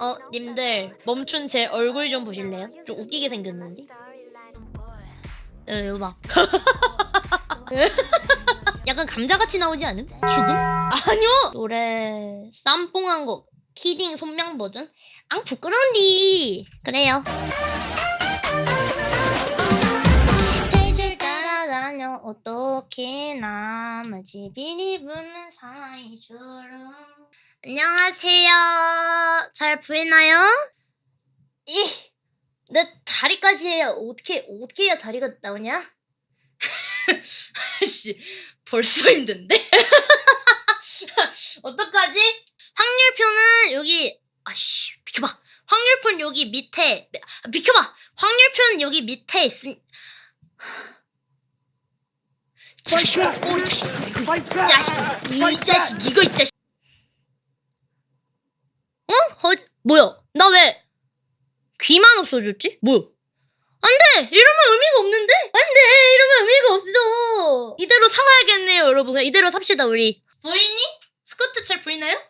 어, 님들 멈춘 제 얼굴 좀 보실래요? 좀 웃기게 생겼는데. 어, 이거 봐. 약간 감자같이 나오지 않음? 죽음? 아니요. 노래 쌈뽕한 거 키딩 손명 버전? 앙 부끄러운디. 그래요. 어떻게 나머지 비리 붙는 사이처럼 안녕하세요 잘 보이나요? 이, 내 다리까지 해야 어떻게 어떻게 해야 다리가 나오냐? 씨 벌써 힘든데? 어떡하지? 확률표는 여기 아씨 비켜봐 확률표는 여기 밑에 아, 비켜봐 확률표는 여기 밑에 있음 자식 오이 자식 이거 이 자식 이 자식 이거 이 자식. 어? 어 뭐야? 나 왜 귀만 없어졌지? 뭐야? 안 돼! 이러면 의미가 없는데? 안 돼! 이러면 의미가 없어! 이대로 살아야겠네요 여러분. 그냥 이대로 삽시다 우리. 보이니? 스쿼트 잘 보이나요?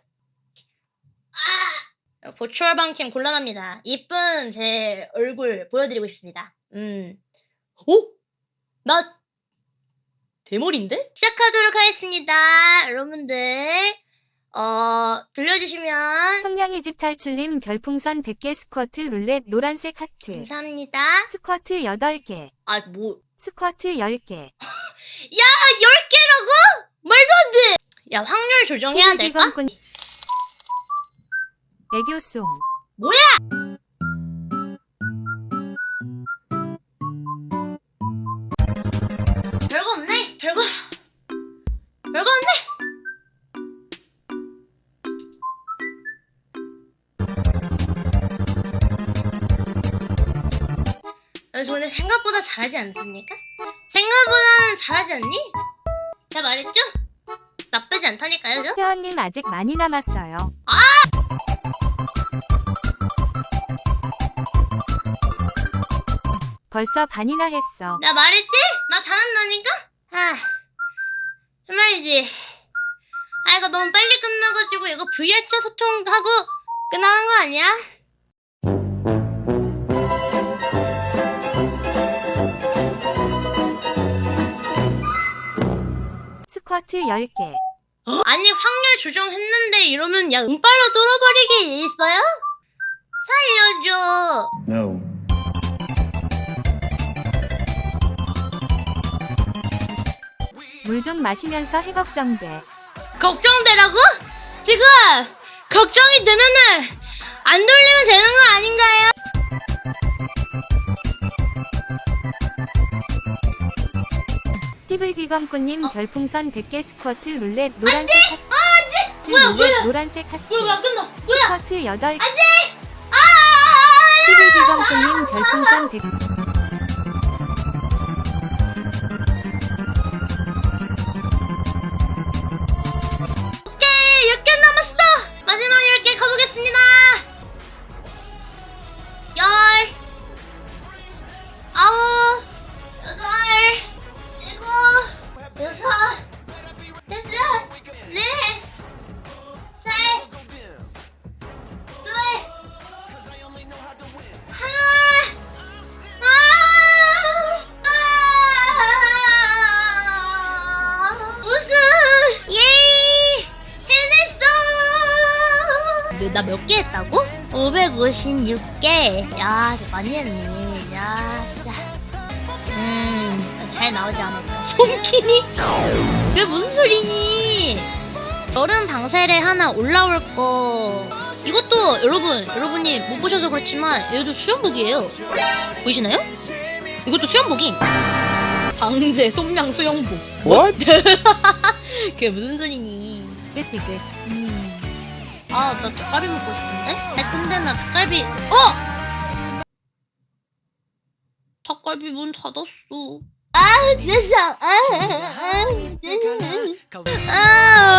아! 보추얼 방캠 곤란합니다. 이쁜 제 얼굴 보여드리고 싶습니다. 음. 오? 나 대머리인데? 시작하도록 하겠습니다 여러분들 어 들려주시면 성냥이 집 탈출님 별풍선 100개 스쿼트 룰렛 노란색 하트 감사합니다 스쿼트 8개 아 뭐 스쿼트 10개 야, 10개라고? 말도 안 돼! 야, 확률 조정해야 될까? 비건꾼 애교송 별거 너 근데 생각보다 잘하지 않습니까? 생각보다는 잘하지 않니? 제가 말했죠? 나쁘지 않다니까요, 저? 회원님 아직 많이 남았어요 벌써 반이나 했어 나 말했지? 나 잘한다니까? 아, 정말이지. 아, 이거 너무 빨리 끝나가지고 이거 VR차 소통하고 끝나는 거 아니야? 스쿼트 10개 아니, 확률 조정했는데 이러면 야, 운빨로 뚫어버리기 있어요? 살려줘. No. 물 좀 마시면서 해걱정돼 걱정되라고? 지금 걱정이 되면은 안 돌리면 되는 거 아닌가요? 띠불귀검꾼님 별풍선 100개 스쿼트 룰렛 노란색 하트 뭐야, 룰렛 뭐야? 노란색 하트 뭐야, 왜 끝나? 뭐야? 스쿼트 8개 아! 띠불귀검꾼님 별풍선 100 나 몇 개 했다고? 556개. 야, 많이 했네. 야, 진짜. 음, 잘 나오지 않았다. 손키니? 그게 무슨 소리니? 여름 방세례 하나 올라올 거. 이것도 여러분, 여러분이 못 보셔서 그렇지만 얘도 수영복이에요. 보이시나요? 이것도 수영복임. 방제 손명 수영복. What? 그게 무슨 소리니? 띠띠그 음. 아, 나 닭갈비 먹고 싶은데? 아, 근데 나 닭갈비, 어! 닭갈비 문 닫았어. 아, 진짜. 아, 아, 아, 아.